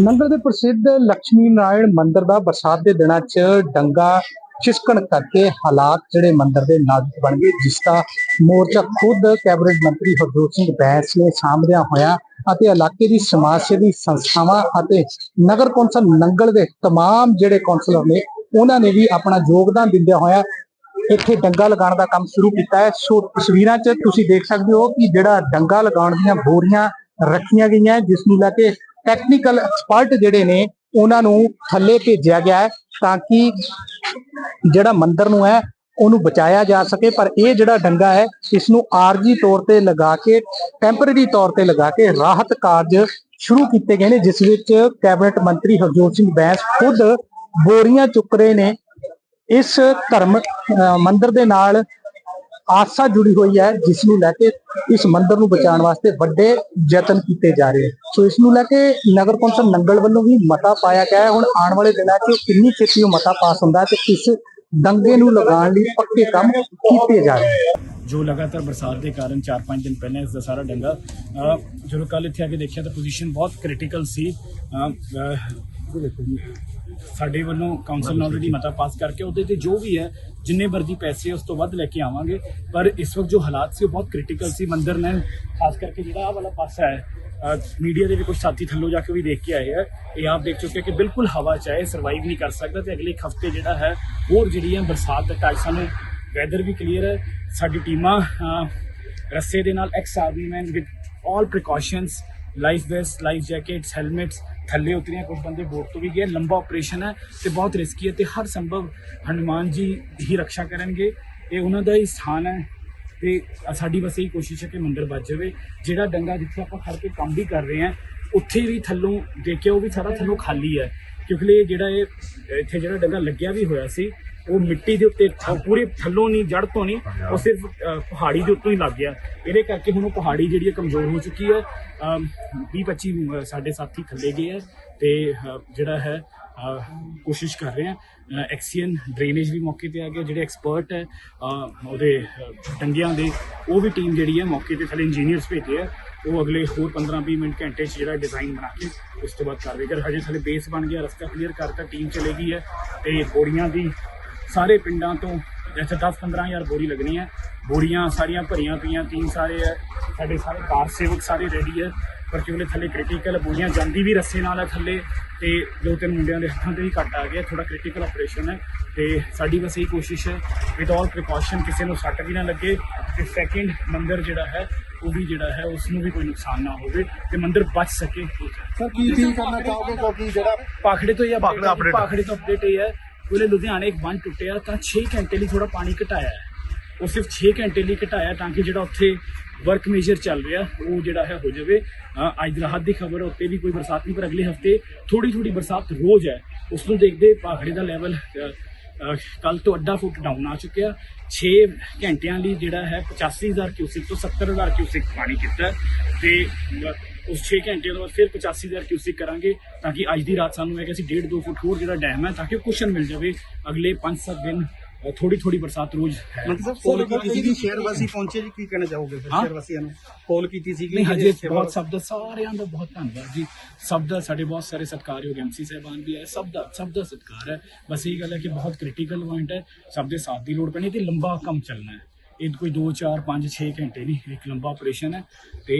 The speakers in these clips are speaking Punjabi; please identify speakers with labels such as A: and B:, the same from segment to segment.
A: ਨੰਗਲ ਦੇ ਪ੍ਰਸਿੱਧ ਲక్ష్ਮੀ ਨਾਰਾਇਣ ਮੰਦਿਰ ਦਾ ਬਰਸਾਤ ਦੇ ਦਿਨਾਂ 'ਚ ਡੰਗਾ ਚਿਸਕਣ ਕਰਕੇ ਹਾਲਾਤ ਜਿਹੜੇ ਮੰਦਰ ਦੇ ਨਾਜ਼ੁਕ ਬਣ ਗਏ, ਜਿਸ ਦਾ ਮੋਰਚਾ ਖੁਦ ਕੈਬਨਿਟ ਮੰਤਰੀ ਹਰਜੋਤ ਸਿੰਘ ਬੈਂਸ ਨੇ ਸਾਹਮਣਿਆ ਹੋਇਆ ਅਤੇ ਇਲਾਕੇ ਦੀ ਸਮਾਜ ਸੇਵੀ ਸੰਸਥਾਵਾਂ ਅਤੇ ਨਗਰ ਕੌਂਸਲ ਨੰਗਲ ਦੇ ਤਮਾਮ ਜਿਹੜੇ ਕੌਂਸਲਰ ਨੇ, ਉਹਨਾਂ ਨੇ ਵੀ ਆਪਣਾ ਯੋਗਦਾਨ ਦਿੰਦਿਆਂ ਹੋਇਆ ਇੱਥੇ ਡੰਗਾ ਲਗਾਉਣ ਦਾ ਕੰਮ ਸ਼ੁਰੂ ਕੀਤਾ ਹੈ। ਸੋ ਤਸਵੀਰਾਂ 'ਚ ਤੁਸੀਂ ਦੇਖ ਸਕਦੇ ਹੋ ਕਿ ਜਿਹੜਾ ਡੰਗਾ ਲਗਾਉਣ ਦੀਆਂ ਬੋਰੀਆਂ ਰੱਖੀਆਂ ਗਈਆਂ, ਜਿਸ ਨੂੰ ਲੈ ਕੇ ਟੈਕਨੀਕਲ ਐਕਸਪਰਟ ਜਿਹੜੇ ਨੇ, ਉਹਨਾਂ ਨੂੰ ਥੱਲੇ ਭੇਜਿਆ ਗਿਆ ਹੈ ਤਾਂ ਕਿ ਜਿਹੜਾ ਮੰਦਰ ਨੂੰ ਹੈ, ਉਹਨੂੰ ਬਚਾਇਆ ਜਾ ਸਕੇ। ਪਰ ਇਹ ਜਿਹੜਾ ਡੰਗਾ ਹੈ ਇਸ ਨੂੰ ਆਰਜੀ ਤੌਰ ਤੇ ਲਗਾ ਕੇ ਟੈਂਪਰੇਰੀ ਤੌਰ ਤੇ ਲਗਾ ਕੇ ਰਾਹਤ ਕਾਰਜ ਸ਼ੁਰੂ ਕੀਤੇ ਗਏ ਨੇ, ਜਿਸ ਵਿੱਚ ਕੈਬਨਿਟ ਮੰਤਰੀ ਹਰਜੋਤ ਸਿੰਘ ਬੈਂਸ ਖੁਦ ਬੋਰੀਆਂ ਚੁੱਕ ਰਹੇ ਨੇ। ਇਸ ਧਰਮ ਮੰਦਰ ਦੇ ਨਾਲ ਆਸਾ ਜੁੜੀ ਹੋਈ ਹੈ, ਜਿਸ ਨੂੰ ਲੈ ਕੇ ਇਸ ਮੰਦਿਰ ਨੂੰ ਬਚਾਉਣ ਵਾਸਤੇ ਵੱਡੇ ਯਤਨ ਕੀਤੇ ਜਾ ਰਹੇ ਸੋ ਇਸ ਨੂੰ ਲੈ ਕੇ ਨਗਰ ਕੌਂਸਲ ਨੰਗਲ ਵੱਲੋਂ ਵੀ ਮਤਾ ਪਾਇਆ ਗਿਆ ਹੈ। ਹੁਣ ਆਉਣ ਵਾਲੇ ਦਿਨਾਂ 'ਚ ਕਿੰਨੀ ਛੇਤੀ ਉਹ ਮਤਾ ਪਾਸ ਹੁੰਦਾ ਹੈ ਤੇ ਇਸ ਦੰਗੇ ਨੂੰ ਲਗਾਉਣ ਲਈ ਪੱਕੇ ਕੰਮ ਕੀਤੇ ਜਾ ਰਹੇ
B: ਜੋ ਲਗਾਤਾਰ ਬਰਸਾਤ ਦੇ ਕਾਰਨ 4-5 ਦਿਨ ਪਹਿਲਾਂ ਇਸ ਦਾ ਸਾਰਾ ਡੰਗਾ ਜਦੋਂ ਕੱਲ ਇੱਥੇ ਆ ਕੇ ਦੇਖਿਆ ਤਾਂ ਪੋਜੀਸ਼ਨ ਬਹੁਤ ਕ੍ਰਿਟੀਕਲ ਸੀ। ਸਾਡੇ ਵੱਲੋਂ ਕਾਉਂਸਲ ਨੇ ਆਲਰੇਡੀ ਮਤਾ ਪਾਸ ਕਰਕੇ ਉਹਦੇ ਤੇ ਜੋ ਵੀ ਹੈ, ਜਿੰਨੇ ਮਰਜ਼ੀ ਪੈਸੇ ਉਸ ਤੋਂ ਵੱਧ ਲੈ ਕੇ ਆਵਾਂਗੇ, ਪਰ ਇਸ ਵਕਤ ਜੋ ਹਾਲਾਤ ਸੀ ਉਹ ਬਹੁਤ ਕ੍ਰਿਟੀਕਲ ਸੀ ਮੰਦਰ ਨੇ, ਖਾਸ ਕਰਕੇ ਜਿਹੜਾ ਆਹ ਵਾਲਾ ਪਾਸਾ ਹੈ ਮੀਡੀਆ ਦੇ ਵੀ ਕੁਝ ਸਾਥੀ ਥੱਲੋਂ ਜਾ ਕੇ ਵੀ ਦੇਖ ਕੇ ਆਏ ਹੈ ਇਹ ਆਪ ਦੇਖ ਚੁੱਕੇ ਕਿ ਬਿਲਕੁਲ ਹਵਾ ਚਾਹੇ ਸਰਵਾਈਵ ਨਹੀਂ ਕਰ ਸਕਦਾ ਤੇ ਅਗਲੇ ਹਫ਼ਤੇ ਜਿਹੜਾ ਹੈ, ਹੋਰ ਜਿਹੜੀ ਹੈ ਬਰਸਾਤ ਦਾ ਟਾਈਮ ਸਾਨੂੰ ਵੈਦਰ ਵੀ ਕਲੀਅਰ ਹੈ। ਸਾਡੀ ਟੀਮਾਂ ਰੱਸੇ ਦੇ ਨਾਲ ex army man with all precautions life vest life jackets helmets ਥੱਲੇ ਉਤਰੀਆਂ ਕੁਝ ਬੰਦੇ ਬੋਟ ਤੋਂ ਵੀ ਗਏ, ਲੰਬਾ ਆਪਰੇਸ਼ਨ ਹੈ ਤੇ ਬਹੁਤ ਰਿਸਕੀ ਹੈ ਤੇ ਹਰ ਸੰਭਵ ਹਨੂਮਾਨ ਜੀ ਹੀ ਰੱਖਿਆ ਕਰਨਗੇ। ਇਹ ਉਹਨਾਂ ਦਾ ਹੀ ਸਥਾਨ ਹੈ ਤੇ ਸਾਡੀ ਬਸ ਇਹੀ ਕੋਸ਼ਿਸ਼ ਹੈ ਕਿ ਮੰਦਰ ਬਚ ਜਾਵੇ। ਜਿਹੜਾ ਡੰਗਾ ਜਿੱਥੇ ਆਪਾਂ ਖੜ ਕੇ ਕੰਮ ਵੀ ਕਰ ਰਹੇ ਹਾਂ, ਉੱਥੇ ਵੀ ਥੱਲੋਂ ਦੇਖਿਆ ਉਹ ਵੀ ਸਾਰਾ ਥੱਲੋਂ ਖਾਲੀ ਹੈ। ਕਿਉਂਕਿ ਇਹ ਜਿਹੜਾ ਇਹ, ਇੱਥੇ ਜਿਹੜਾ ਡੰਗਾ ਲੱਗਿਆ ਵੀ ਹੋਇਆ ਸੀ ਉਹ ਮਿੱਟੀ ਦੇ ਉੱਤੇ ਥ- ਪੂਰੇ ਥੱਲੋਂ ਨਹੀਂ ਜੜ ਤੋਂ ਨਹੀਂ ਉਹ ਸਿਰਫ ਅ, ਪਹਾੜੀ ਦੇ ਉੱਤੋਂ ਹੀ ਲੱਗ ਗਿਆ। ਇਹਦੇ ਕਰਕੇ ਹੁਣ ਉਹ ਪਹਾੜੀ ਜਿਹੜੀ ਹੈ ਕਮਜ਼ੋਰ ਹੋ ਚੁੱਕੀ ਹੈ। 20 25 ਸਾਡੇ ਸਾਥੀ ਥੱਲੇ ਗਏ ਹੈ ਤੇ ਅ, ਜਿਹੜਾ ਹੈ ਅ, ਕੋਸ਼ਿਸ਼ ਕਰ ਰਹੇ ਹਾਂ। ਐਕਸੀਅਨ ਡਰੇਨੇਜ ਵੀ ਮੌਕੇ ਤੇ ਆ ਗਿਆ ਜਿਹੜੇ ਐਕਸਪਰਟ ਹੈ ਅ, ਉਹਦੇ ਅ, ਡੰਗਿਆਂ ਦੇ ਉਹ ਵੀ ਟੀਮ ਜਿਹੜੀ ਹੈ ਮੌਕੇ ਤੇ ਥੱਲੇ ਇੰਜੀਨੀਅਰਸ ਭੇਜੇ ਆ ਉਹ ਅਗਲੇ ਹੋਰ 15-20 ਮਿੰਟ ਘੰਟੇ 'ਚ ਜਿਹੜਾ ਡਿਜ਼ਾਈਨ ਬਣਾ ਕੇ ਉਸ ਤੋਂ ਬਾਅਦ ਕਾਰਵਾਈ ਕਰ ਹਜੇ ਥੱਲੇ ਬੇਸ ਬਣ ਗਿਆ ਰਸਤਾ ਕਲੀਅਰ ਕਰਤਾ ਟੀਮ ਚਲੇ ਗਈ ਹੈ ਤੇ ਬੋਰੀਆਂ ਦੀ ਸਾਰੇ ਪਿੰਡਾਂ ਤੋਂ ਜੈਸੇ 10-15000 ਬੋਰੀ ਲੱਗਣੀ ਹੈ। ਬੋਰੀਆਂ ਸਾਰੀਆਂ ਭਰੀਆਂ ਪਈਆਂ ਟੀਮ ਸਾਰੇ ਹੈ। ਸਾਡੇ ਸਾਰੇ ਕਾਰ ਸੇਵਕ ਸਾਰੇ ਰੈਡੀ ਹੈ। ਪਰ ਕਿਉਂਕਿ ਥੱਲੇ ਕ੍ਰਿਟੀਕਲ ਬੋਰੀਆਂ ਜਾਂਦੀ ਵੀ ਰस्से ਨਾਲ ਹੈ ਥੱਲੇ ਤੇ ਦੋ ਤਿੰਨ ਮੁੰਡਿਆਂ ਦੇ ਹੱਥਾਂ ਤੇ ਵੀ ਕੱਟ ਆ ਗਿਆ ਥੋੜਾ ਕ੍ਰਿਟੀਕਲ ਆਪਰੇਸ਼ਨ ਹੈ ਤੇ ਸਾਡੀ ਬਸ ਇਹੀ ਕੋਸ਼ਿਸ਼ ਹੈ ਵਿਦ ਆਲ ਪ੍ਰੀਕਾਸ਼ਨ ਕਿਸੇ ਨੂੰ ਸੱਟ ਵੀ ਨਾ ਲੱਗੇ ਤੇ ਸੈਕਿੰਡ ਮੰਦਰ ਜਿਹੜਾ ਹੈ ਉਹ ਵੀ ਜਿਹੜਾ ਹੈ ਉਸ ਨੂੰ ਵੀ ਕੋਈ ਨੁਕਸਾਨ ਨਾ ਹੋਵੇ ਤੇ ਮੰਦਰ ਬਚ ਸਕੇ।
C: ਸਰ ਕੀ ਅਪੀਲ ਕਰਨਾ ਚਾਹੋਗੇ? ਕਿਉਂਕਿ ਜਿਹੜਾ
B: ਪਾਖੜੇ ਤੋਂ ਇਹ ਪਾਖੜੇ ਤੋਂ ਅਪਡੇਟ ਇਹ ਹੈ। ਉਹਨੇ ਲੁਧਿਆਣੇ ਇੱਕ ਬੰਨ ਟੁੱਟਿਆ, ਤਾਂ 6 ਘੰਟੇ ਲਈ ਥੋੜਾ ਪਾਣੀ ਘਟਾਇਆ ਉਹ ਸਿਰਫ 6 ਘੰਟੇ ਲਈ ਘਟਾਇਆ ਤਾਂ ਕਿ ਜਿਹੜਾ ਉੱਥੇ ਵਰਕ ਮੇਜਰ ਚੱਲ ਰਿਹਾ, ਉਹ ਜਿਹੜਾ ਹੈ ਹੋ ਜਾਵੇ। ਅੱਜ ਦੀ ਰਾਹਤ ਦੀ ਖਬਰ ਉੱਤੇ ਵੀ ਕੋਈ ਬਰਸਾਤ ਨਹੀਂ, ਪਰ ਅਗਲੇ ਹਫ਼ਤੇ ਥੋੜੀ ਥੋੜੀ ਬਰਸਾਤ ਰੋਜ਼ ਹੈ। ਉਸ ਨੂੰ ਦੇਖਦੇ ਪਾਖੜੇ ਦਾ ਲੈਵਲ ਕੱਲ ਤੋਂ ਅੱਧਾ ਫੁੱਟ ਡਾਊਨ ਆ ਚੁੱਕਿਆ। 6 ਘੰਟਿਆਂ ਲਈ ਜਿਹੜਾ ਹੈ 85000 ਕਿਊਸਿਕ ਤੋਂ 70000 ਕਿਊਸਿਕ ਪਾਣੀ ਕੀਤਾ ਹੈ। ਤੇ ਉਸ 6 ਘੰਟੇ ਤੋਂ ਬਾਅਦ ਫਿਰ 85000 ਕਿਊਸਿਕ ਕਰਾਂਗੇ ਤਾਂ ਕਿ ਅੱਜ ਦੀ ਰਾਤ ਸਾਨੂੰ ਹੈ ਕਿ ਅਸੀਂ 1.5 2 ਫੁੱਟ ਹੋਰ ਜਿਹੜਾ ਡੈਮ ਹੈ ਤਾਂ ਕਿ ਕੁਸ਼ਨ ਮਿਲ ਜਾਵੇ। ਅਗਲੇ 5-7 ਦਿਨ ਥੋੜੀ ਥੋੜੀ ਬਰਸਾਤ ਰੋਜ਼ ਹੈ।
C: ਮਤਲਬ ਪੋਲ ਕੀਤੀ ਸੀਗੀ ਸ਼ਹਿਰ ਵਾਸੀ ਪਹੁੰਚੇ ਜੀ ਕੀ ਕਹਿਣਾ ਚਾਹੋਗੇ ਫਿਰ? ਸ਼ਹਿਰ ਵਾਸੀਆਂ ਨੂੰ? ਪੋਲ ਕੀਤੀ ਸੀਗੀ
B: ਨਹੀਂ ਹਜੇ ਬਹੁਤ ਸਭ ਦਾ ਸਾਰਿਆਂ ਦਾ ਬਹੁਤ ਧੰਨਵਾਦ ਜੀ। ਸਭ ਦਾ ਸਾਡੇ ਬਹੁਤ ਸਾਰੇ ਸਤਿਕਾਰਯੋਗ ਐਮਸੀ ਸਾਹਿਬਾਨ ਵੀ ਹੈ ਸਭ ਦਾ ਸਭ ਦਾ ਸਤਿਕਾਰ ਹੈ। ਬਸ ਇਹ ਗੱਲ ਹੈ ਕਿ ਬਹੁਤ ਕ੍ਰਿਟੀਕਲ ਪੁਆਇੰਟ ਹੈ। ਸਭ ਦੇ ਸਾਥ ਦੀ ਲੋੜ ਪੈਣੀ ਤੇ ਲੰਬਾ ਕੰਮ ਚੱਲਣਾ ਹੈ। ਇਹ ਕੋਈ 2 4 5 6 ਘੰਟੇ ਨਹੀਂ ਇੱਕ ਲੰਬਾ ਆਪਰੇਸ਼ਨ ਹੈ ਤੇ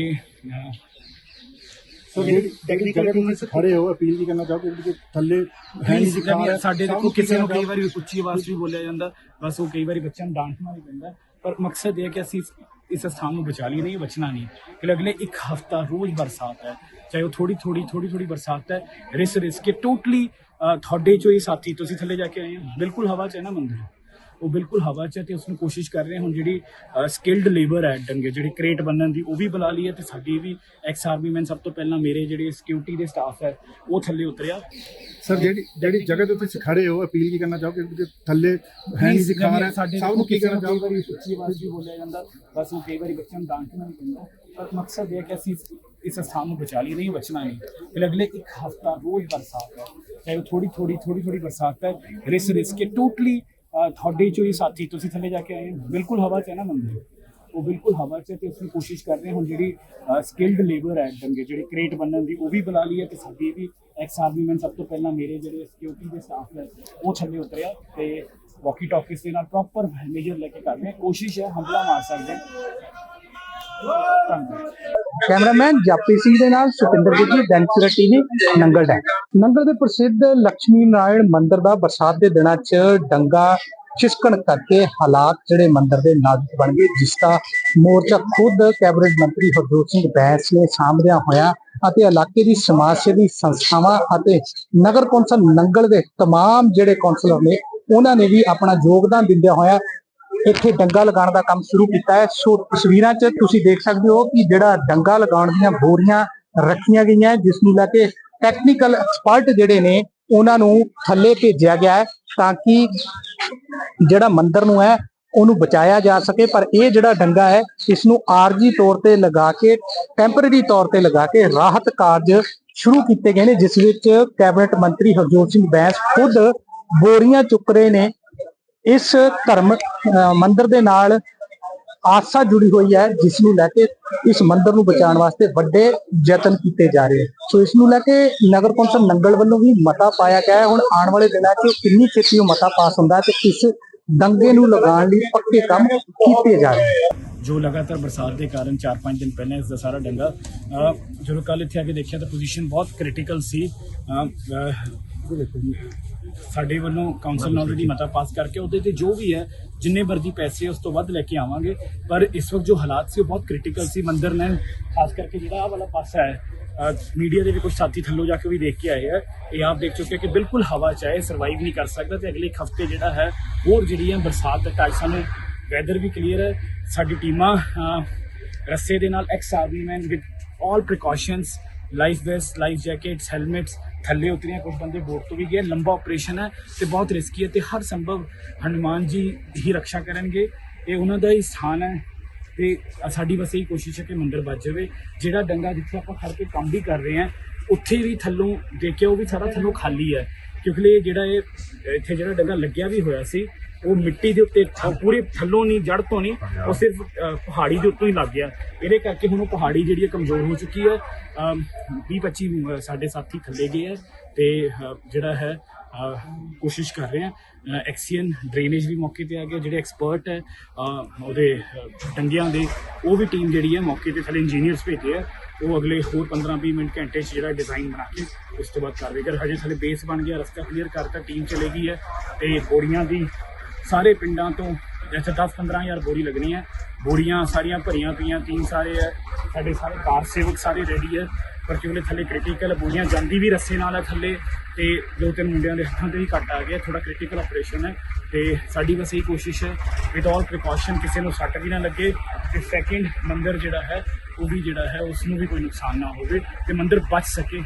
B: ਅਹ,
C: ਸਰ ਜਿਹੜੀ ਟੈਕਨੀਕਲ ਟੀਮ ਵਿੱਚ ਖੜੇ ਹੋ ਅਪੀਲ ਵੀ ਕਰਨਾ ਚਾਹੋਗੇ ਕਿ ਥੱਲੇ ਹੈ ਨਹੀਂ ਜੀ
B: ਨਹੀਂ, ਸਾਡੇ ਦੇਖੋ ਕਿਸੇ ਨੂੰ ਕਈ ਵਾਰੀ ਉੱਚੀ ਆਵਾਜ਼ 'ਚ ਵੀ ਬੋਲਿਆ ਜਾਂਦਾ ਬਸ ਉਹ ਕਈ ਵਾਰੀ ਬੱਚਿਆਂ ਨੂੰ ਡਾਂਟਣਾ ਵੀ ਪੈਂਦਾ। ਪਰ ਮਕਸਦ ਇਹ ਹੈ ਕਿ ਅਸੀਂ ਇਸ- ਇਸ ਸਥਾਨ ਨੂੰ ਬਚਾ ਲਈ ਨਹੀਂ ਬਚਣਾ ਨਹੀਂ। ਕਿ ਅਗਲੇ ਇੱਕ ਹਫਤਾ ਰੋਜ਼ ਬਰਸਾਤ ਹੈ ਚਾਹੇ ਉਹ ਥੋੜੀ ਥੋੜੀ ਥੋੜੀ ਥੋੜੀ ਬਰਸਾਤ ਹੈ ਰਿਸ ਰਿਸ ਕੇ ਟੋਟਲੀ ਤੁਹਾਡੇ ਚੋਂ ਹੀ ਸਾਥੀ ਤੁਸੀਂ ਥੱਲੇ ਜਾ ਕੇ ਆਏ ਹੋ। ਬਿਲਕੁਲ ਹਵਾ 'ਚ ਹੈ ਨਾ ਮੰਦਿਰ? ਉਹ ਬਿਲਕੁਲ ਹਵਾ 'ਚ ਹੈ ਤੇ ਉਸ ਨੂੰ ਕੋਸ਼ਿਸ਼ ਕਰ ਰਹੇ ਹੁਣ ਜਿਹੜੀ ਸਕਿਲਡ ਲੇਬਰ ਹੈ ਡੰਗੇ ਜਿਹੜੀ ਕ੍ਰੇਟ ਬੰਨਣ ਦੀ ਉਹ ਵੀ ਬੁਲਾ ਲਈ ਹੈ ਤੇ ਸਾਡੀ ਵੀ ਐਕਸ ਆਰਮੀ ਮੈਨ ਸਭ ਤੋਂ ਪਹਿਲਾਂ ਮੇਰੇ ਜਿਹੜੇ ਸਿਕਿਉਰਿਟੀ ਦੇ ਸਟਾਫ ਹੈ ਉਹ ਥੱਲੇ ਉਤਰਿਆ।
C: ਸਰ ਜਿਹੜੀ ਜਿਹੜੀ ਜਗ੍ਹਾ ਤੇ ਤੁਸੀਂ ਖੜੇ ਹੋ ਅਪੀਲ ਕੀ ਕਰਨਾ ਚਾਹੋਗੇ? ਕਿ ਥੱਲੇ ਹੈ ਨਹੀਂ ਖਾਣਾ
B: ਸਾਡੇ
C: ਸਭ ਨੂੰ ਕੀ ਕਰਨਾ ਚਾਹੋਗੇ?
B: ਵਾਰੀ ਉੱਚੀ ਆਵਾਜ਼ ਵੀ ਬੋਲਿਆ ਜਾਂਦਾ ਬਸ ਉਹ ਕਈ ਵਾਰੀ ਬੱਚਿਆਂ ਨੂੰ ਡਾਂਟਣਾ ਵੀ ਪੈਂਦਾ। ਪਰ ਮਕਸਦ ਇਹ ਹੈ ਕਿ ਅਸੀਂ ਇਸ- ਇਸ ਸਥਾਨ ਨੂੰ ਬਚਾ ਲਈ ਨਹੀਂ ਬਚਣਾ ਨਹੀਂ। ਫਿਰ ਅਗਲੇ ਇੱਕ ਹਫਤਾ ਰੋਜ਼ ਬਰਸਾਤ ਹੈ ਚਾਹੇ ਉਹ ਥੋੜੀ ਥੋੜੀ ਥੋੜੀ ਥੋੜੀ ਬਰਸਾਤ ਹੈ ਰਿਸ ਰਿਸ ਕੇ ਟੋਟਲੀ ਤੁਹਾਡੇ ਚੋਂ ਹੀ ਸਾਥੀ, ਤੁਸੀਂ ਥੱਲੇ ਜਾ ਕੇ ਆਏ ਬਿਲਕੁਲ ਹਵਾ ਚ ਹੈ ਨਾ ਮੰਦਰ ਉਹ ਬਿਲਕੁਲ ਹਵਾ 'ਚ ਹੈ ਤੇ ਅਸੀਂ ਕੋਸ਼ਿਸ਼ ਕਰ ਰਹੇ ਹਾਂ ਹੁਣ ਜਿਹੜੀ ਸਕਿਲਡ ਲੇਬਰ ਹੈ ਦੰਗੇ, ਜਿਹੜੇ ਕ੍ਰੇਟ ਬੰਨਣ ਦੀ, ਉਹ ਵੀ ਬੁਲਾ ਲਈ ਹੈ ਤੇ ਸਾਡੀ ਵੀ ਐਕਸ ਆਰਮੀ ਮੈਨ ਸਭ ਤੋਂ ਪਹਿਲਾਂ ਮੇਰੇ ਜਿਹੜੇ ਸਿਕਿਉਰਿਟੀ ਦੇ ਸਟਾਫ ਹੈ ਉਹ ਛੱਲੇ ਉਤਰਿਆ ਤੇ ਵਾਕੀ ਟਾਕੀਸ ਦੇ ਨਾਲ ਪ੍ਰੋਪਰ ਮੇਜਰ ਲੈ ਕੇ ਕਰ ਰਹੇ ਹਾਂ। ਕੋਸ਼ਿਸ਼ ਹੈ ਹਮਲਾ ਮਾਰ ਸਕਦੇ
A: ਕੈਮਰਾਮੈਨ ਜਾਪੀ ਸਿੰਘ ਦੇ ਨਾਲ Sukhinder ji dancer TV Nangal dam Nangal ਦੇ ਪ੍ਰਸਿੱਧ ਲక్ష్ਮੀ ਨਾਰਾਇਣ ਮੰਦਿਰ ਦਾ ਬਰਸਾਤ ਦੇ ਦਿਨਾਂ 'ਚ ਡੰਗਾ ਛਿਸਕਣ ਕਰਕੇ ਹਾਲਾਤ ਜਿਹੜੇ ਮੰਦਿਰ ਦੇ ਨਾਜ਼ੁਕ ਬਣ ਗਏ, ਜਿਸ ਦਾ ਮੋਰਚਾ ਖੁਦ ਕੈਬਨਿਟ ਮੰਤਰੀ ਹਰਜੋਤ ਸਿੰਘ ਬੈਂਸ ਨੇ ਸਾਹਮਣਿਆ ਹੋਇਆ ਅਤੇ ਇਲਾਕੇ ਦੀ ਸਮਾਜ ਸੇਵੀ ਸੰਸਥਾਵਾਂ ਅਤੇ ਨਗਰ ਕੌਂਸਲ ਨੰਗਲ ਦੇ ਤਮਾਮ ਜਿਹੜੇ ਕੌਂਸਲਰ ਨੇ, ਉਹਨਾਂ ਨੇ ਵੀ ਆਪਣਾ ਯੋਗਦਾਨ ਦਿੰਦਿਆਂ ਹੋਇਆ ਇੱਥੇ ਡੰਗਾ ਲਗਾਉਣ ਦਾ ਕੰਮ ਸ਼ੁਰੂ ਕੀਤਾ ਹੈ। ਸੋ ਤਸਵੀਰਾਂ 'ਚ ਤੁਸੀਂ ਦੇਖ ਸਕਦੇ ਹੋ ਕਿ ਜਿਹੜਾ ਡੰਗਾ ਲਗਾਉਣ ਦੀਆਂ ਬੋਰੀਆਂ ਰੱਖੀਆਂ ਗਈਆਂ ਹੈ, ਜਿਸ ਨੂੰ ਲੈ ਕੇ ਟੈਕਨੀਕਲ ਐਕਸਪਰਟ ਜਿਹੜੇ ਨੇ ਉਹਨਾਂ ਨੂੰ ਥੱਲੇ ਭੇਜਿਆ ਗਿਆ ਹੈ ਤਾਂ ਕਿ ਜਿਹੜਾ ਮੰਦਰ ਨੂੰ ਹੈ ਉਹਨੂੰ ਬਚਾਇਆ ਜਾ ਸਕੇ। ਪਰ ਇਹ ਜਿਹੜਾ ਡੰਗਾ ਹੈ ਇਸ ਨੂੰ ਆਰਜੀ ਤੌਰ ਤੇ ਲਗਾ ਕੇ ਟੈਂਪਰੇਰੀ ਤੌਰ ਤੇ ਲਗਾ ਕੇ ਰਾਹਤ ਕਾਰਜ ਸ਼ੁਰੂ ਕੀਤੇ ਗਏ ਨੇ ਜਿਸ ਵਿੱਚ ਕੈਬਨਿਟ ਮੰਤਰੀ ਹਰਜੋਤ ਸਿੰਘ ਬੈਂਸ ਖੁਦ ਬੋਰੀਆਂ ਚੁੱਕ ਰਹੇ ਨੇ। ਇਸ ਧਰਮ ਮੰਦਿਰ ਦੇ ਨਾਲ ਆਸਾ ਜੁੜੀ ਹੋਈ ਹੈ, ਜਿਸ ਨੂੰ ਲੈ ਕੇ ਇਸ ਮੰਦਿਰ ਨੂੰ ਬਚਾਉਣ ਵਾਸਤੇ ਵੱਡੇ ਯਤਨ ਕੀਤੇ ਜਾ ਰਹੇ ਸੋ ਇਸ ਨੂੰ ਲੈ ਕੇ ਨਗਰ ਕੌਂਸਲ ਨੰਗਲ ਵੱਲੋਂ ਵੀ ਮਤਾ ਪਾਇਆ ਗਿਆ ਹੈ। ਹੁਣ ਆਉਣ ਵਾਲੇ ਦਿਨਾਂ 'ਚ ਕਿੰਨੀ ਛੇਤੀ ਉਹ ਮਤਾ ਪਾਸ ਹੁੰਦਾ ਤੇ ਇਸ ਦੰਗੇ ਨੂੰ ਲਗਾਉਣ ਲਈ ਪੱਕੇ ਕੰਮ ਕੀਤੇ ਜਾ ਰਹੇ
B: ਜੋ ਲਗਾਤਾਰ ਬਰਸਾਤ ਦੇ ਕਾਰਨ 4-5 ਦਿਨ ਪਹਿਲਾਂ ਇਸ ਦਾ ਸਾਰਾ ਡੰਗਾ ਜਦੋਂ ਕੱਲ ਇੱਥੇ ਆ ਕੇ ਦੇਖਿਆ ਤਾਂ ਪੋਜੀਸ਼ਨ ਬਹੁਤ ਕ੍ਰਿਟੀਕਲ ਸੀ। ਸਾਡੇ ਵੱਲੋਂ ਕਾਉਂਸਲ ਨਾਲ ਆਲਰੇਡੀ ਮਤਾ ਪਾਸ ਕਰਕੇ ਉਹਦੇ ਤੇ ਜੋ ਵੀ ਹੈ, ਜਿੰਨੇ ਮਰਜ਼ੀ ਪੈਸੇ ਉਸ ਤੋਂ ਵੱਧ ਲੈ ਕੇ ਆਵਾਂਗੇ। ਪਰ ਇਸ ਵਕਤ ਜੋ ਹਾਲਾਤ ਸੀ, ਉਹ ਬਹੁਤ ਕ੍ਰਿਟੀਕਲ ਸੀ ਮੰਦਰ ਨੇ ਖਾਸ ਕਰਕੇ ਜਿਹੜਾ ਆਹ ਵਾਲਾ ਪਾਸਾ ਹੈ ਮੀਡੀਆ ਦੇ ਵੀ ਕੁਝ ਸਾਥੀ ਥੱਲੋਂ ਜਾ ਕੇ ਵੀ ਦੇਖ ਕੇ ਆਏ ਹੈ ਇਹ ਆਪ ਦੇਖ ਚੁੱਕੇ ਕਿ ਬਿਲਕੁਲ ਹਵਾ ਚਾਹੇ ਸਰਵਾਈਵ ਨਹੀਂ ਕਰ ਸਕਦਾ ਤੇ ਅਗਲੇ ਹਫ਼ਤੇ ਜਿਹੜਾ ਹੈ, ਹੋਰ ਜਿਹੜੀ ਹੈ ਬਰਸਾਤ ਦਾ ਟਾਈਮ ਸਾਨੂੰ ਵੈਦਰ ਵੀ ਕਲੀਅਰ ਹੈ। ਸਾਡੀ ਟੀਮਾਂ ਰੱਸੇ ਦੇ ਨਾਲ ex army man with all precautions life vest life jackets helmets ਥੱਲੇ ਉਤਰੀਆਂ ਕੁਝ ਬੰਦੇ ਬੋਟ ਤੋਂ ਵੀ ਗਏ ਲੰਬਾ ਆਪਰੇਸ਼ਨ ਹੈ ਤੇ ਬਹੁਤ ਰਿਸਕੀ ਹੈ ਤੇ ਹਰ ਸੰਭਵ ਹਨੂਮਾਨ ਜੀ ਹੀ ਰੱਖਿਆ ਕਰਨਗੇ। ਇਹ ਉਹਨਾਂ ਦਾ ਹੀ ਸਥਾਨ ਹੈ ਤੇ ਸਾਡੀ ਬਸ ਇਹੀ ਕੋਸ਼ਿਸ਼ ਹੈ ਕਿ ਮੰਦਰ ਬਚ ਜਾਵੇ। ਜਿਹੜਾ ਡੰਗਾ ਜਿੱਥੇ ਆਪਾਂ ਖੜ ਕੇ ਕੰਮ ਵੀ ਕਰ ਰਹੇ ਹਾਂ ਉੱਥੇ ਵੀ ਥੱਲੋਂ ਦੇਖਿਆ ਉਹ ਵੀ ਸਾਰਾ ਥੱਲੋਂ ਖਾਲੀ ਹੈ ਕਿਉਂਕਿ ਇਹ ਜਿਹੜਾ ਇਹ, ਇੱਥੇ ਜਿਹੜਾ ਡੰਗਾ ਲੱਗਿਆ ਵੀ ਹੋਇਆ ਸੀ ਉਹ ਮਿੱਟੀ ਦੇ ਉੱਤੇ ਪੂਰੇ ਥੱਲੋਂ ਨਹੀਂ ਜੜ ਤੋਂ ਨਹੀਂ ਉਹ ਸਿਰਫ ਪਹਾੜੀ ਦੇ ਉੱਤੋਂ ਹੀ ਲੱਗ ਗਿਆ। ਇਹਦੇ ਕਰਕੇ ਹੁਣ ਉਹ ਪਹਾੜੀ ਜਿਹੜੀ ਹੈ ਕਮਜ਼ੋਰ ਹੋ ਚੁੱਕੀ ਹੈ। 20 25 ਸਾਡੇ ਸਾਥੀ ਥੱਲੇ ਗਏ ਹੈ ਤੇ ਜਿਹੜਾ ਹੈ ਕੋਸ਼ਿਸ਼ ਕਰ ਰਹੇ ਹਾਂ। ਐਕਸੀਅਨ ਡਰੇਨੇਜ ਵੀ ਮੌਕੇ ਤੇ ਆ ਗਿਆ। ਜਿਹੜੇ ਐਕਸਪਰਟ ਹੈ ਉਹਦੇ ਡੰਗਿਆਂ ਦੇ ਉਹ ਵੀ ਟੀਮ ਜਿਹੜੀ ਹੈ ਮੌਕੇ ਤੇ ਥੱਲੇ ਇੰਜੀਨੀਅਰਸ ਭੇਜੇ ਆ ਉਹ ਅਗਲੇ ਹੋਰ 15-20 ਮਿੰਟ ਘੰਟੇ 'ਚ ਜਿਹੜਾ ਡਿਜ਼ਾਈਨ ਬਣਾ ਕੇ ਉਸ ਤੋਂ ਬਾਅਦ ਕਾਰਵਾਈ ਕਰ ਹਜੇ ਥੱਲੇ ਬੇਸ ਬਣ ਗਿਆ ਰਸਤਾ ਕਲੀਅਰ ਕਰਤਾ ਟੀਮ ਚਲੇ ਗਈ ਹੈ ਤੇ ਬੋਰੀਆਂ ਦੀ ਸਾਰੇ ਪਿੰਡਾਂ ਤੋਂ ਇੱਥੇ 10-15 ਹਜ਼ਾਰ ਬੋਰੀ ਲੱਗਣੀ ਹੈ। ਬੋਰੀਆਂ ਸਾਰੀਆਂ ਭਰੀਆਂ ਪਈਆਂ ਟੀਮ ਸਾਰੇ ਹੈ ਸਾਡੇ ਸਾਰੇ ਕਾਰ ਸੇਵਕ ਸਾਰੇ ਰੈਡੀ ਹੈ। ਪਰ ਕਿਉਂਕਿ ਥੱਲੇ ਕ੍ਰਿਟੀਕਲ ਬੋਰੀਆਂ ਜਾਂਦੀ ਵੀ ਰੱਸੇ ਨਾਲ ਹੈ ਥੱਲੇ ਤੇ ਦੋ ਤਿੰਨ ਮੁੰਡਿਆਂ ਦੇ ਹੱਥਾਂ ਤੇ ਵੀ ਕੱਟ ਆ ਗਿਆ ਥੋੜਾ ਕ੍ਰਿਟੀਕਲ ਆਪਰੇਸ਼ਨ ਹੈ ਤੇ ਸਾਡੀ ਬਸ ਇਹੀ ਕੋਸ਼ਿਸ਼ ਹੈ ਵਿਦ ਆਲ ਪ੍ਰੀਕਾਸ਼ਨ ਕਿਸੇ ਨੂੰ ਸੱਟ ਵੀ ਨਾ ਲੱਗੇ ਤੇ ਸੈਕਿੰਡ ਮੰਦਰ ਜਿਹੜਾ ਹੈ ਉਹ ਵੀ ਜਿਹੜਾ ਹੈ ਉਸ ਨੂੰ ਵੀ ਕੋਈ ਨੁਕਸਾਨ ਨਾ ਹੋਵੇ ਤੇ ਮੰਦਰ ਬਚ ਸਕੇ।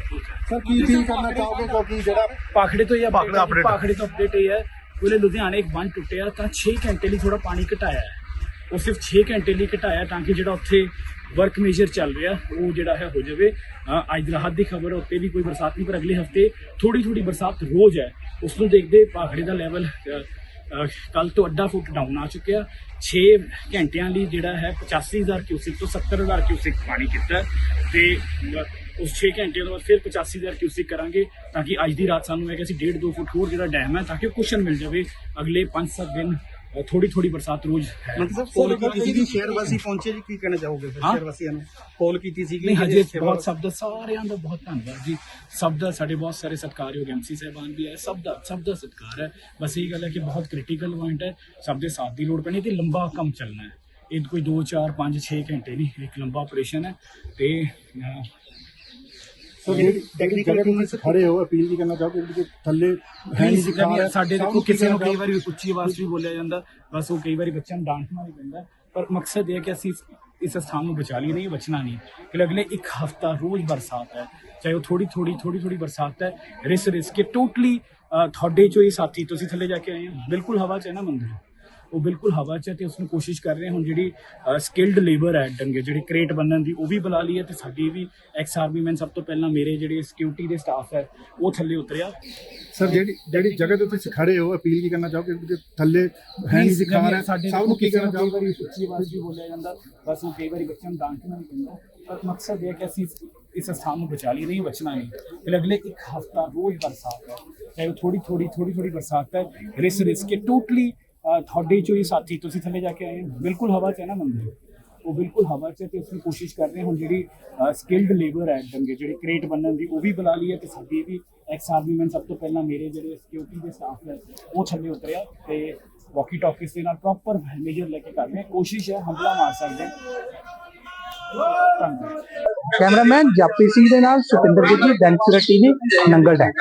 C: ਸਰ ਕੀ ਫੀਲ ਕਰਨਾ ਚਾਹੋਗੇ ਕਿਉਂਕਿ ਜਿਹੜਾ
B: ਪਾਖੜੇ ਤੋਂ ਇਹ
C: ਪਾਖੜੇ
B: ਤੋਂ ਅਪਡੇਟ ਇਹ ਹੈ ਉਹਨੇ ਲੁਧਿਆਣੇ ਇੱਕ ਬੰਨ ਟੁੱਟਿਆ, ਤਾਂ 6 ਘੰਟੇ ਲਈ ਥੋੜਾ ਪਾਣੀ ਘਟਾਇਆ ਉਹ ਸਿਰਫ 6 ਘੰਟੇ ਲਈ ਘਟਾਇਆ ਤਾਂ ਕਿ ਜਿਹੜਾ ਉੱਥੇ ਵਰਕ ਮੇਜਰ ਚੱਲ ਰਿਹਾ, ਉਹ ਜਿਹੜਾ ਹੈ ਹੋ ਜਾਵੇ। ਅੱਜ ਰਾਹਤ ਦੀ ਖਬਰ ਉੱਤੇ ਵੀ ਕੋਈ ਬਰਸਾਤ ਨਹੀਂ, ਪਰ ਅਗਲੇ ਹਫ਼ਤੇ ਥੋੜੀ ਥੋੜੀ ਬਰਸਾਤ ਰੋਜ਼ ਹੈ। ਉਸ ਨੂੰ ਦੇਖਦੇ ਪਾਖੜੇ ਦਾ ਲੈਵਲ ਕੱਲ ਤੋਂ ਅੱਧਾ ਫੁੱਟ ਡਾਊਨ ਆ ਚੁੱਕਿਆ। 6 ਘੰਟਿਆਂ ਲਈ ਜਿਹੜਾ ਹੈ 85000 ਕਿਊਸਿਕ ਤੋਂ 70000 ਕਿਊਸਿਕ ਪਾਣੀ ਕੀਤਾ ਹੈ ਤੇ ਉਸ 6 ਘੰਟਿਆਂ ਤੋਂ ਬਾਅਦ ਫਿਰ 85000 ਕਿਊਸਿਕ ਕਰਾਂਗੇ ਤਾਂ ਕਿ ਅੱਜ ਦੀ ਰਾਤ ਸਾਨੂੰ ਹੈ ਕਿ ਅਸੀਂ 1.5 2 ਫੁੱਟ ਹੋਰ ਜਿਹੜਾ ਡੈਮ ਹੈ ਤਾਂ ਕਿ ਕੁਸ਼ਨ ਮਿਲ ਜਾਵੇ। ਅਗਲੇ 5-7 ਦਿਨ ਥੋੜੀ ਥੋੜੀ ਬਰਸਾਤ ਰੋਜ਼ ਹੈ।
D: ਮਤਲਬ ਪੋਲ ਕੀਤੀ ਸੀਗੀ। ਸ਼ਹਿਰ ਵਾਸੀ ਪਹੁੰਚੇ ਜੀ ਕੀ ਕਹਿਣਾ ਚਾਹੋਗੇ ਫਿਰ? ਸ਼ਹਿਰ ਵਾਸੀਆਂ ਨੂੰ? ਪੋਲ ਕੀਤੀ ਸੀਗੀ
B: ਨਹੀਂ ਹਜੇ ਬਹੁਤ ਸਭ ਦਾ ਸਾਰਿਆਂ ਦਾ ਬਹੁਤ ਧੰਨਵਾਦ ਜੀ। ਸਭ ਦਾ ਸਾਡੇ ਬਹੁਤ ਸਾਰੇ ਸਤਿਕਾਰਯੋਗ ਐਮਸੀ ਸਾਹਿਬਾਨ ਵੀ ਹੈ। ਸਭ ਦਾ ਸਭ ਦਾ ਸਤਿਕਾਰ ਹੈ। ਬਸ ਇਹ ਗੱਲ ਹੈ ਕਿ ਬਹੁਤ ਕ੍ਰਿਟੀਕਲ ਪੁਆਇੰਟ ਹੈ। ਸਭ ਦੇ ਸਾਥ ਦੀ ਲੋੜ ਪੈਣੀ ਤੇ ਲੰਬਾ ਕੰਮ ਚੱਲਣਾ ਹੈ। ਇਹ ਕੋਈ 2 4 5 6 ਘੰਟੇ ਨਹੀਂ ਇੱਕ ਲੰਬਾ ਆਪਰੇਸ਼ਨ ਹੈ ਤੇ
C: ਟੈਕਨੀਕਲ ਟੀਮ ਵਿੱਚ ਖੜੇ ਹੋ ਅਪੀਲ ਵੀ ਕਰਨਾ ਚਾਹੋਗੇ ਕਿ ਥੱਲੇ ਹੈ ਨਹੀਂ ਦਿਖਾ ਰਿਹਾ
B: ਸਾਡੇ ਦੇਖੋ
C: ਸਾਊਂਡ
B: ਕਿਸੇ ਨੂੰ
C: ਕਿੱਥੇ
B: ਕਈ ਵਾਰੀ ਉੱਚੀ ਆਵਾਜ਼ 'ਚ ਵੀ ਬੋਲਿਆ ਜਾਂਦਾ ਬਸ ਉਹ ਕਈ ਵਾਰੀ ਬੱਚਿਆਂ ਨੂੰ ਡਾਂਟਣਾ ਵੀ ਪੈਂਦਾ ਪਰ ਮਕਸਦ ਇਹ ਹੈ ਕਿ ਅਸੀਂ ਇਸ- ਇਸ ਸਥਾਨ ਨੂੰ ਬਚਾ ਲਈਏ ਨਹੀਂ ਬਚਣਾ ਨਹੀਂ। ਕਿ ਅਗਲੇ ਇੱਕ ਹਫਤਾ ਰੋਜ਼ ਬਰਸਾਤ ਹੈ ਚਾਹੇ ਉਹ ਥੋੜੀ ਥੋੜੀ ਥੋੜੀ ਥੋੜੀ ਬਰਸਾਤ ਹੈ ਰਿਸ ਰਿਸ ਕੇ ਟੋਟਲੀ ਤੁਹਾਡੇ ਚੋਂ ਹੀ ਸਾਥੀ ਤੁਸੀਂ ਥੱਲੇ ਜਾ ਕੇ ਆਏ ਹੋ। ਬਿਲਕੁਲ ਹਵਾ 'ਚ ਹੈ ਨਾ ਮੰਦਿਰ? ਉਹ ਬਿਲਕੁਲ ਹਵਾ 'ਚ ਹੈ ਤੇ ਉਸ ਨੂੰ ਕੋਸ਼ਿਸ਼ ਕਰ ਰਹੇ ਹੁਣ ਜਿਹੜੀ ਸਕਿਲਡ ਲੇਬਰ ਹੈ ਡੰਗੇ ਜਿਹੜੀ ਕ੍ਰੇਟ ਬੰਨਣ ਦੀ ਉਹ ਵੀ ਬੁਲਾ ਲਈ ਹੈ ਤੇ ਸਾਡੀ ਵੀ ਐਕਸ ਆਰਮੀ ਮੈਨ ਸਭ ਤੋਂ ਪਹਿਲਾਂ ਮੇਰੇ ਜਿਹੜੇ ਸਿਕਿਉਰਿਟੀ ਦੇ ਸਟਾਫ ਹੈ ਉਹ ਥੱਲੇ ਉਤਰਿਆ।
C: ਸਰ ਜਿਹੜੀ ਜਿਹੜੀ ਜਗ੍ਹਾ ਤੇ ਤੁਸੀਂ ਖੜੇ ਹੋ ਅਪੀਲ ਕੀ ਕਰਨਾ ਚਾਹੋਗੇ? ਕਿ ਥੱਲੇ ਹੈ ਨਹੀਂ ਦਿਖਾ ਰਿਹਾ ਸਭ ਨੂੰ ਕੀ ਕਰਨਾ ਚਾਹੋਗੇ?
B: ਉੱਚੀ ਆਵਾਜ਼ ਵੀ ਬੋਲਿਆ ਜਾਂਦਾ ਬਸ ਉਹ ਕਈ ਵਾਰੀ ਬੱਚਿਆਂ ਨੂੰ ਡਾਂਟਣਾ ਨਹੀਂ ਪੈਂਦਾ। ਪਰ ਮਕਸਦ ਇਹ ਹੈ ਕਿ ਅਸੀਂ ਇਸ- ਇਸ ਸਥਾਨ ਨੂੰ ਬਚਾ ਲਈ ਨਹੀਂ ਬਚਣਾ ਨਹੀਂ। ਫਿਰ ਅਗਲੇ ਇੱਕ ਹਫਤਾ ਰੋਜ਼ ਬਰਸਾਤ ਹੈ ਚਾਹੇ ਉਹ ਥੋੜੀ ਥੋੜੀ ਥੋੜੀ ਥੋੜੀ ਬਰਸਾਤ ਹੈ ਰਿਸ ਰਿਸ ਕੇ ਟੋਟਲੀ ਤੁਹਾਡੇ ਚੋਂ ਸਾਥੀ, ਤੁਸੀਂ ਥੱਲੇ ਜਾ ਕੇ ਆਏ ਬਿਲਕੁਲ ਹਵਾ 'ਚ ਹੈ ਨਾ ਮੰਦਿਰ ਉਹ ਬਿਲਕੁਲ ਹਵਾ 'ਚ ਤੇ ਉਸ ਕੋਸ਼ਿਸ਼ ਕਰ ਰਹੇ ਹੁਣ ਜਿਹੜੀ ਸਕਿਲਡ ਲੇਬਰ ਹੈ ਡੰਗੇ ਜਿਹੜੀ ਕ੍ਰੇਟ ਬੰਨਣ ਦੀ, ਉਹ ਵੀ ਬੁਲਾ ਲਈ ਹੈ ਤੇ ਸਾਡੀ ਵੀ ਐਕਸ ਆਰਮੀ ਮੈਨ ਸਭ ਤੋਂ ਪਹਿਲਾਂ ਮੇਰੇ ਜਿਹੜੇ ਸਿਕਿਉਰਿਟੀ ਦੇ ਸਟਾਫ ਹੈ ਉਹ ਥੱਲੇ ਉਤਰਿਆ ਤੇ ਵਾਕੀ ਟਾਕੀਸ ਦੇ ਨਾਲ ਪ੍ਰੋਪਰ ਮੇਜਰ ਲੈ ਕੇ ਕਰ ਰਹੇ ਕੋਸ਼ਿਸ਼ ਹੈ ਹਮਲਾ ਮਾਰ ਸਕਦੇ
A: ਕੈਮਰਾਮੈਨ ਜਾਪੀ ਸਿੰਘ ਦੇ ਨਾਲ ਸੁਪਿੰਦਰ ਜੀ ਦੈਨਸਰਾ ਟੀਵੀ ਨੰਗਲ ਡੈਮ।